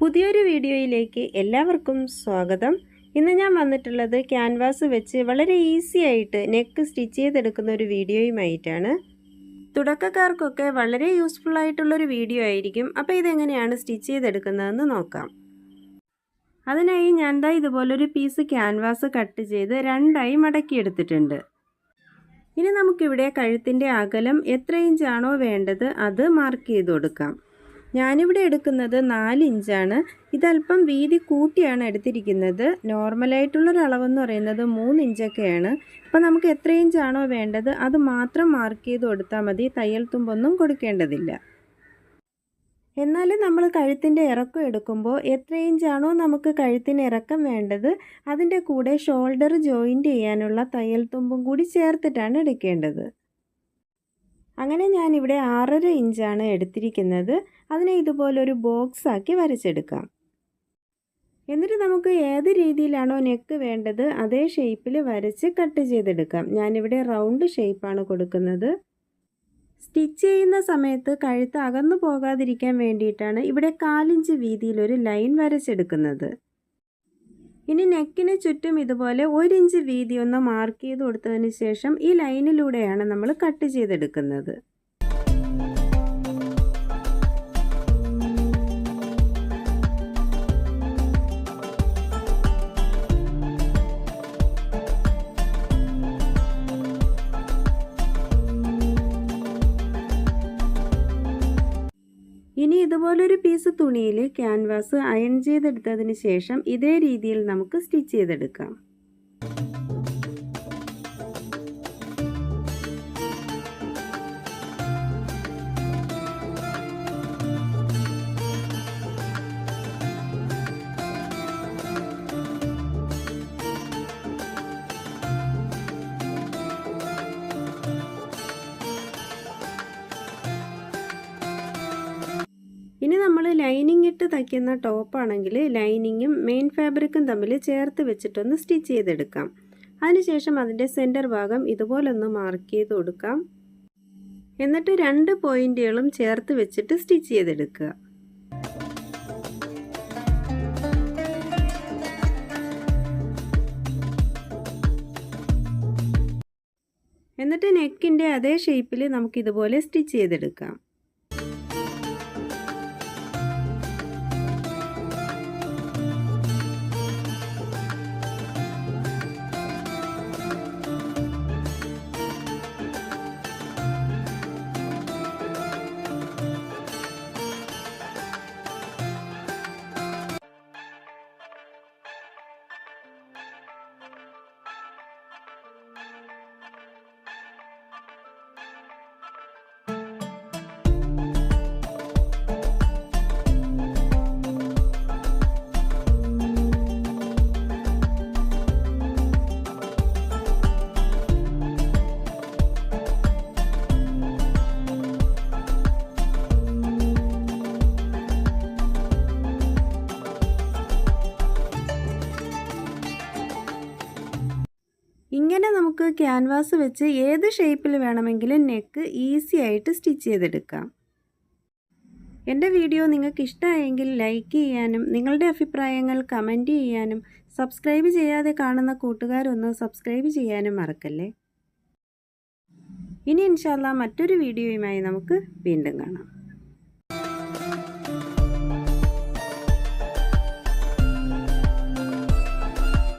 പുതിയൊരു വീഡിയോയിലേക്ക് എല്ലാവർക്കും സ്വാഗതം. ഇന്ന് ഞാൻ വന്നിട്ടുള്ളത് ക്യാൻവാസ് വെച്ച് വളരെ ഈസി ആയിട്ട് നെക്ക് സ്റ്റിച്ച് ചെയ്തെടുക്കുന്ന ഒരു വീഡിയോയുമായിട്ടാണ്. തുടക്കക്കാർക്കൊക്കെ വളരെ യൂസ്ഫുൾ ആയിട്ടുള്ളൊരു വീഡിയോ ആയിരിക്കും. അപ്പോൾ ഇതെങ്ങനെയാണ് സ്റ്റിച്ച് ചെയ്തെടുക്കുന്നതെന്ന് നോക്കാം. അതിനായി ഞാൻ ദാ ഇതുപോലൊരു പീസ് ക്യാൻവാസ് കട്ട് ചെയ്ത് രണ്ടായി മടക്കിയെടുത്തിട്ടുണ്ട്. ഇനി നമുക്കിവിടെ കഴുത്തിന്റെ അകലം എത്ര ഇഞ്ചാണോ വേണ്ടത് അത് മാർക്ക് ചെയ്ത് കൊടുക്കാം. ഞാനിവിടെ എടുക്കുന്നത് നാല് ഇഞ്ചാണ്. ഇതല്പം വീതി കൂട്ടിയാണ് എടുത്തിരിക്കുന്നത്. നോർമലായിട്ടുള്ളൊരു അളവെന്ന് പറയുന്നത് മൂന്ന് ഇഞ്ചൊക്കെയാണ്. അപ്പോൾ നമുക്ക് എത്ര ഇഞ്ചാണോ വേണ്ടത് അത് മാത്രം മാർക്ക് ചെയ്ത് കൊടുത്താൽ മതി. തയ്യൽ തുമ്പൊന്നും കൊടുക്കേണ്ടതില്ല. എന്നാൽ നമ്മൾ കഴുത്തിന്റെ ഇറക്കം എടുക്കുമ്പോൾ എത്ര ഇഞ്ചാണോ നമുക്ക് കഴുത്തിന് ഇറക്കം വേണ്ടത് അതിന്റെ കൂടെ ഷോൾഡർ ജോയിന്റ് ചെയ്യാനുള്ള തയ്യൽ തുമ്പും കൂടി ചേർത്തിട്ടാണ് എടുക്കേണ്ടത്. അങ്ങനെ ഞാനിവിടെ ആറര ഇഞ്ചാണ് എടുത്തിരിക്കുന്നത്. അതിനെ ഇതുപോലൊരു ബോക്സ് ആക്കി വരച്ചെടുക്കാം. എന്നിട്ട് നമുക്ക് ഏത് രീതിയിലാണോ നെക്ക് വേണ്ടത് അതേ ഷേപ്പിൽ വരച്ച് കട്ട് ചെയ്തെടുക്കാം. ഞാനിവിടെ റൗണ്ട് ഷേപ്പാണ് കൊടുക്കുന്നത്. സ്റ്റിച്ച് ചെയ്യുന്ന സമയത്ത് കഴുത്ത് അകന്നു പോകാതിരിക്കാൻ വേണ്ടിയിട്ടാണ് ഇവിടെ കാലിഞ്ച് വീതിയിലൊരു ലൈൻ വരച്ചെടുക്കുന്നത്. ഇനി നെക്കിന് ചുറ്റും ഇതുപോലെ ഒരു ഇഞ്ച് വീതി ഒന്ന് മാർക്ക് ചെയ്ത് കൊടുത്തതിന് ശേഷം ഈ ലൈനിലൂടെയാണ് നമ്മൾ കട്ട് ചെയ്തെടുക്കുന്നത്. ഇനി ഇതുപോലൊരു പീസ് തുണിയിൽ ക്യാൻവാസ് അയൺ ചെയ്തെടുത്തതിന് ശേഷം ഇതേ രീതിയിൽ നമുക്ക് സ്റ്റിച്ച് ചെയ്തെടുക്കാം. ലൈനിങ് ഇട്ട് തയ്ക്കുന്ന ടോപ്പാണെങ്കിൽ ലൈനിങ്ങും മെയിൻ ഫാബ്രിക്കും തമ്മിൽ ചേർത്ത് വെച്ചിട്ടൊന്ന് സ്റ്റിച്ച് ചെയ്തെടുക്കാം. അതിനുശേഷം അതിന്റെ സെന്റർ ഭാഗം ഇതുപോലൊന്ന് മാർക്ക് ചെയ്ത് കൊടുക്കാം. എന്നിട്ട് രണ്ട് പോയിന്റുകളും ചേർത്ത് വെച്ചിട്ട് സ്റ്റിച്ച് ചെയ്തെടുക്കുക. എന്നിട്ട് നെക്കിന്റെ അതേ ഷേപ്പിൽ നമുക്കിതുപോലെ സ്റ്റിച്ച് ചെയ്തെടുക്കാം. ഇങ്ങനെ നമുക്ക് ക്യാൻവാസ് വെച്ച് ഏത് ഷേപ്പിൽ വേണമെങ്കിലും നെക്ക് ഈസി ആയിട്ട് സ്റ്റിച്ച് ചെയ്തെടുക്കാം. എന്റെ വീഡിയോ നിങ്ങൾക്ക് ഇഷ്ടമായെങ്കിൽ ലൈക്ക് ചെയ്യാനും നിങ്ങളുടെ അഭിപ്രായങ്ങൾ കമന്റ് ചെയ്യാനും സബ്സ്ക്രൈബ് ചെയ്യാതെ കാണുന്ന കൂട്ടുകാരൊന്ന് സബ്സ്ക്രൈബ് ചെയ്യാനും മറക്കല്ലേ. ഇനി ഇൻഷാല്ല മറ്റൊരു വീഡിയോയുമായി നമുക്ക് വീണ്ടും കാണാം.